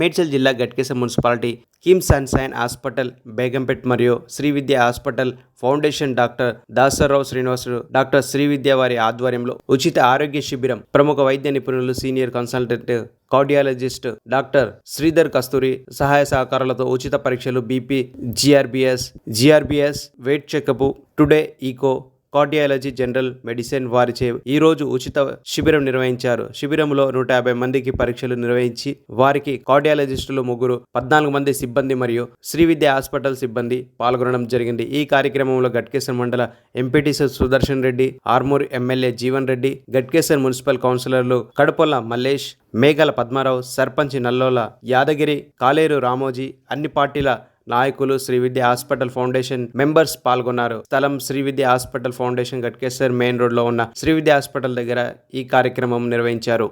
మేడ్చల్ జిల్లా Ghatkesar municipality KIMS sunshine hospital Begumpet మరియు Srividya hospital foundation doctor Dasarao Srinivasulu doctor Srividya వారి ఆధ్వర్యంలో ఉచిత ఆరోగ్య శిబిరం ప్రముఖ వైద్య నిపుణులు senior consultant cardiologist doctor Sridhar Kasturi సహాయ సహకారాలతో ఉచిత పరీక్షలు BP GRBS GRBS weight checkup two D echo cardiology general medicine వారిచే ఈ రోజు ఉచిత శిబిరం నిర్వహించారు. శిబిరంలో నూట యాభై మందికి పరీక్షలు నిర్వహించి వారికి కార్డియాలజిస్టులు ముగ్గురు పద్నాలుగు మంది సిబ్బంది మరియు శ్రీవిద్య హాస్పిటల్ సిబ్బంది పాల్గొనడం జరిగింది. ఈ కార్యక్రమంలో గట్కేశ్వర మండల MPTC Sudarshan Reddy Armoor MLA Jeevan Reddy Ghatkeshwar municipal కౌన్సిలర్లు కడపల్ల మల్లేష్ మేఘల పద్మారావు సర్పంచ్ నల్లోల యాదగిరి కాలేరు రామోజీ అన్ని పార్టీల నాయకులు Sri Vidya hospital foundation members పాల్గొన్నారు. స్థలం Sri Vidya hospital foundation Ghatkeshwar main రోడ్లో ఉన్న శ్రీ విద్య హాస్పిటల్ దగ్గర ఈ కార్యక్రమం నిర్వహించారు.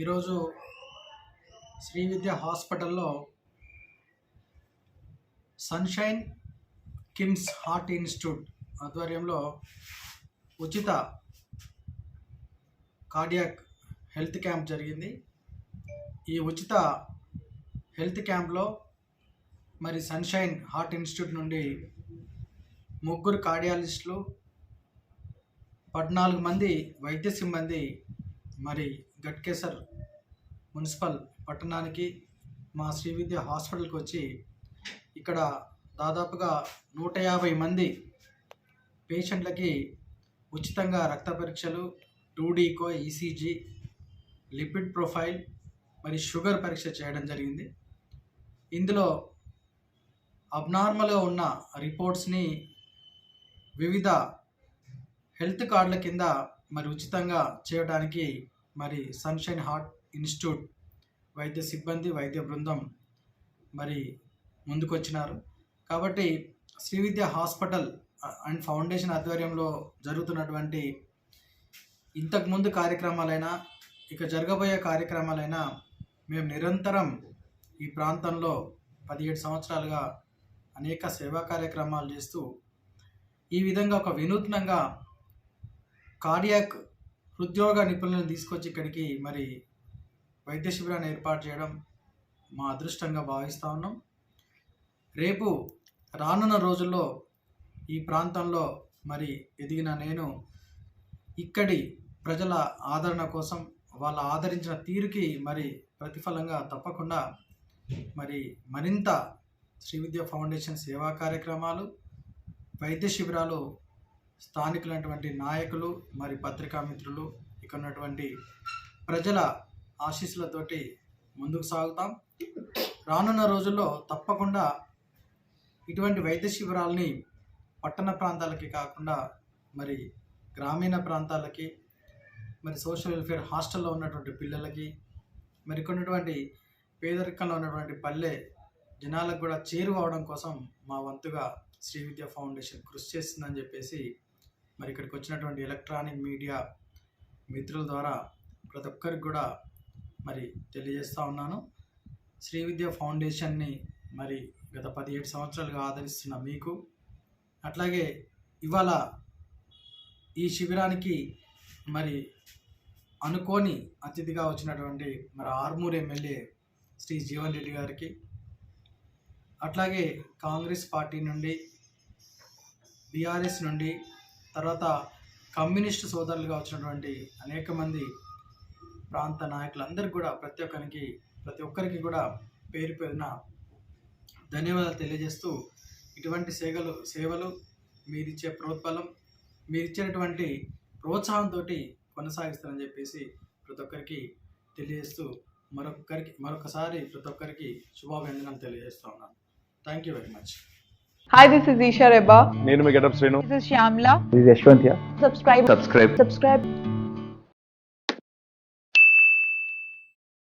ఈరోజు శ్రీ విద్య హాస్పిటల్లో సన్షైన్ కిమ్స్ హార్ట్ ఇన్స్టిట్యూట్ ఆధ్వర్యంలో ఉచిత కార్డియాక్ హెల్త్ క్యాంప్ జరిగింది. ఈ ఉచిత హెల్త్ క్యాంప్లో మరి సన్షైన్ హార్ట్ ఇన్స్టిట్యూట్ నుండి ముగ్గురు కార్డియాలజిస్టులు పద్నాలుగు మంది వైద్య సిబ్బంది మరి గట్కేసర్ మున్సిపల్ పట్టణానికి మా శ్రీ విద్య హాస్పిటల్కి వచ్చి ఇక్కడ దాదాపుగా నూట యాభై మంది పేషెంట్లకి ఉచితంగా రక్త పరీక్షలు two D echo ECG lipid profile మరి షుగర్ పరీక్ష చేయడం జరిగింది. ఇందులో అబ్నార్మల్గా ఉన్న రిపోర్ట్స్ని వివిధ హెల్త్ కార్డుల కింద మరి ఉచితంగా చేయడానికి మరి సన్షైన్ హార్ట్ ఇన్స్టిట్యూట్ వైద్య సిబ్బంది వైద్య బృందం మరి ముందుకొచ్చినారు. కాబట్టి Sri Vidya hospital and foundation ఆధ్వర్యంలో జరుగుతున్నటువంటి ఇంతకుముందు కార్యక్రమాలైనా ఇక జరగబోయే కార్యక్రమాలైనా మేము నిరంతరం ఈ ప్రాంతంలో పదిహేడు సంవత్సరాలుగా అనేక సేవా కార్యక్రమాలు చేస్తూ ఈ విధంగా ఒక వినూత్నంగా కార్డియాక్ హృద్యోగ నిపుణులను తీసుకొచ్చి ఇక్కడికి మరి వైద్య శిబిరాన్ని ఏర్పాటు చేయడం మా అదృష్టంగా భావిస్తూ ఉన్నాం. రేపు రానున్న రోజుల్లో ఈ ప్రాంతంలో మరి ఎదిగిన నేను ఇక్కడి ప్రజల ఆదరణ కోసం వాళ్ళ ఆదరించిన తీరుకి మరి ప్రతిఫలంగా తప్పకుండా మరి మరింత శ్రీవిద్య ఫౌండేషన్ సేవా కార్యక్రమాలు వైద్య శిబిరాలు స్థానికులైనటువంటి నాయకులు మరి పత్రికా మిత్రులు ఇక్కడ ఉన్నటువంటి ప్రజల ఆశీస్సులతోటి ముందుకు సాగుతాం. రానున్న రోజుల్లో తప్పకుండా ఇటువంటి వైద్య శిబిరాలని పట్టణ ప్రాంతాలకి కాకుండా మరి గ్రామీణ ప్రాంతాలకి మరి సోషల్ వెల్ఫేర్ హాస్టల్లో ఉన్నటువంటి పిల్లలకి మరి కొన్నటువంటి పేదరికంలో ఉన్నటువంటి పల్లె జనాలకు కూడా చేరువవడం కోసం మా వంతుగా శ్రీ విద్యా ఫౌండేషన్ కృషి చేస్తుందని చెప్పేసి మరి ఇక్కడికి వచ్చినటువంటి ఎలక్ట్రానిక్ మీడియా మిత్రుల ద్వారా ప్రతి ఒక్కరికి కూడా మరి తెలియజేస్తూ ఉన్నాను. శ్రీ విద్య ఫౌండేషన్ని మరి గత పదిహేడు సంవత్సరాలుగా ఆదరిస్తున్న మీకు అట్లాగే ఇవాళ ఈ శిబిరానికి మరి అనుకోని అతిథిగా వచ్చినటువంటి మరి ఆర్మూర్ ఎమ్మెల్యే శ్రీ జీవన్ రెడ్డి గారికి అట్లాగే కాంగ్రెస్ పార్టీ నుండి బీఆర్ఎస్ నుండి తర్వాత కమ్యూనిస్ట్ సోదరులుగా వచ్చినటువంటి అనేక మంది ప్రాంత నాయకులందరికీ కూడా ప్రతి ఒక్కరికి ప్రతి ఒక్కరికి కూడా పేరు పేరున ధన్యవాదాలు తెలియజేస్తూ ఇటువంటి సేవలు సేవలు మీరిచ్చే ప్రోత్బలం మీరిచ్చేటువంటి ప్రోత్సాహంతో కొనసాగిస్తారని చెప్పేసి ప్రతి ఒక్కరికి తెలియజేస్తూ మరొకరికి మరొకసారి ప్రతి ఒక్కరికి శుభాభినందనలు తెలియజేస్తూ ఉన్నాను thank you very much Hi, this is Isha Reba. నేను మీ getup Srinu This is Shyamla. This is Yashwant here. Subscribe. Subscribe. Subscribe.